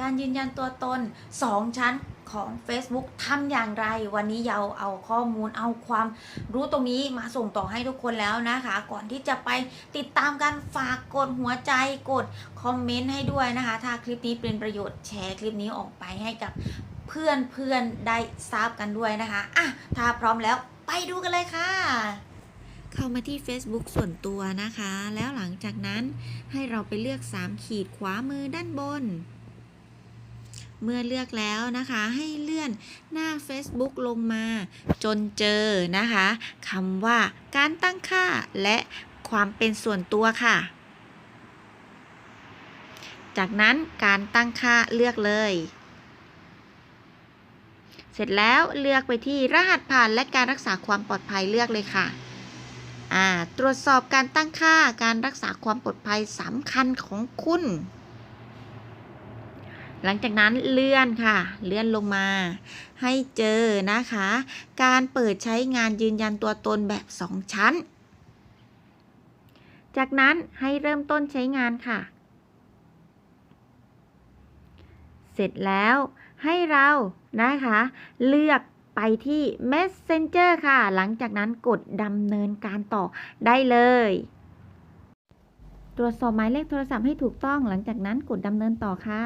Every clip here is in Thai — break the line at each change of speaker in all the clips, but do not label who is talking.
การยืนยันตัวตน 2 ชั้นของ Facebook ทำอย่างไร วันนี้เยาเอาข้อมูลเอาความรู้ตรงนี้มาส่งต่อให้ทุกคนแล้วนะคะ ก่อนที่จะไปติดตามกันฝากกดหัวใจกดคอมเมนต์ให้ด้วยนะคะ ถ้าคลิปนี้เป็นประโยชน์แชร์คลิปนี้ออกไปให้กับเพื่อนเพื่อนๆได้ทราบกันด้วยนะคะอะถ้าพร้อมแล้วไปดูกันเลยค่ะ เข้ามาที่ Facebook ส่วนตัวนะคะ แล้วหลังจากนั้นให้เราไปเลือก 3 ขีดขวามือด้านบน เมื่อเลือกแล้วนะคะให้เลื่อนหน้า Facebook ลงมา จนเจอนะคะคำว่าการตั้งค่าและความเป็นส่วนตัวค่ะ จากนั้นการตั้งค่าเลือกเลย เสร็จแล้วเลือกไปที่รหัสผ่านและการรักษาความปลอดภัยเลือกเลยค่ะตรวจสอบการตั้งค่าการรักษาความปลอดภัยสำคัญของคุณ หลังจากนั้นเลื่อนค่ะ เลื่อนลงมา ให้เจอนะคะ การเปิดใช้งานยืนยันตัวตนแบบ 2 ชั้น จากนั้นให้เริ่มต้นใช้งานค่ะ เสร็จแล้วให้เรานะคะ เลือกไปที่ Messenger ค่ะ หลังจากนั้นกดดำเนินการต่อได้เลยตรวจสอบหมายเลขโทรศัพท์ให้ถูกต้อง หลังจากนั้นกดดำเนินต่อค่ะ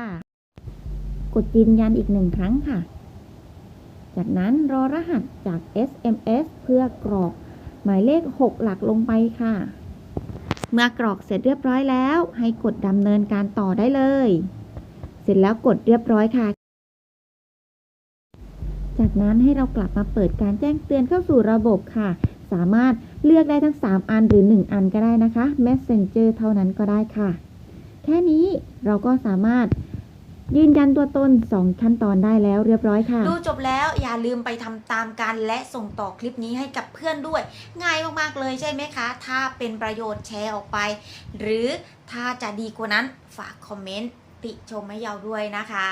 กดยืนยันอีกหนึ่งครั้งค่ะ จากนั้นรอรหัสจาก SMS เพื่อกรอกหมายเลข 6 หลักลงไปค่ะ เมื่อกรอกเสร็จเรียบร้อยแล้ว ให้กดดำเนินการต่อได้เลย เสร็จแล้วกดเรียบร้อยค่ะ จากนั้นให้เรากลับมาเปิดการแจ้งเตือนเข้าสู่ระบบค่ะ สามารถเลือกได้ทั้ง 3 อันหรือ 1 อันก็ได้นะคะ Messenger เท่านั้นก็ได้ค่ะ แค่นี้เราก็สามารถ ยืนยันตัวตน 2 ขั้นตอนได้แล้วเรียบร้อยค่ะ ดูจบแล้วอย่าลืมไปทำตามกันและส่งต่อคลิปนี้ให้กับเพื่อนด้วย ง่ายมากๆเลยใช่ไหมคะ ถ้าเป็นประโยชน์แชร์ออกไป หรือถ้าจะดีกว่านั้นฝากคอมเมนต์ติชมให้เยาด้วยนะคะ